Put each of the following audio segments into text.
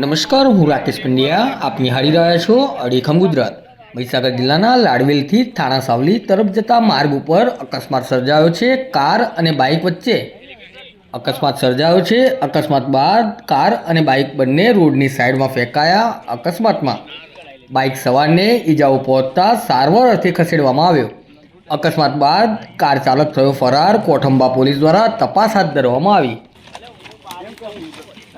નમસ્કાર, હું રાકેશ પંડ્યા. આપ નિહાળી રહ્યા છો અડીખમ ગુજરાત. મહીસાગર જિલ્લાના લાડવેલથી થાણા સાવલી તરફ જતા માર્ગ ઉપર અકસ્માત સર્જાયો છે. કાર અને બાઇક વચ્ચે અકસ્માત સર્જાયો છે. અકસ્માત બાદ કાર અને બાઇક બંને રોડની સાઈડમાં ફેંકાયા. અકસ્માતમાં બાઇક સવારને ઈજાઓ પહોંચતા સારવાર અર્થે ખસેડવામાં આવ્યો. અકસ્માત બાદ કાર ચાલક થયો ફરાર. કોઠંબા પોલીસ દ્વારા તપાસ હાથ ધરવામાં આવી.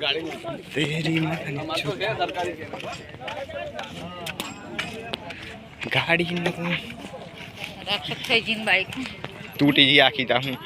ગાડી તૂટી ગઈ આખી તા હું.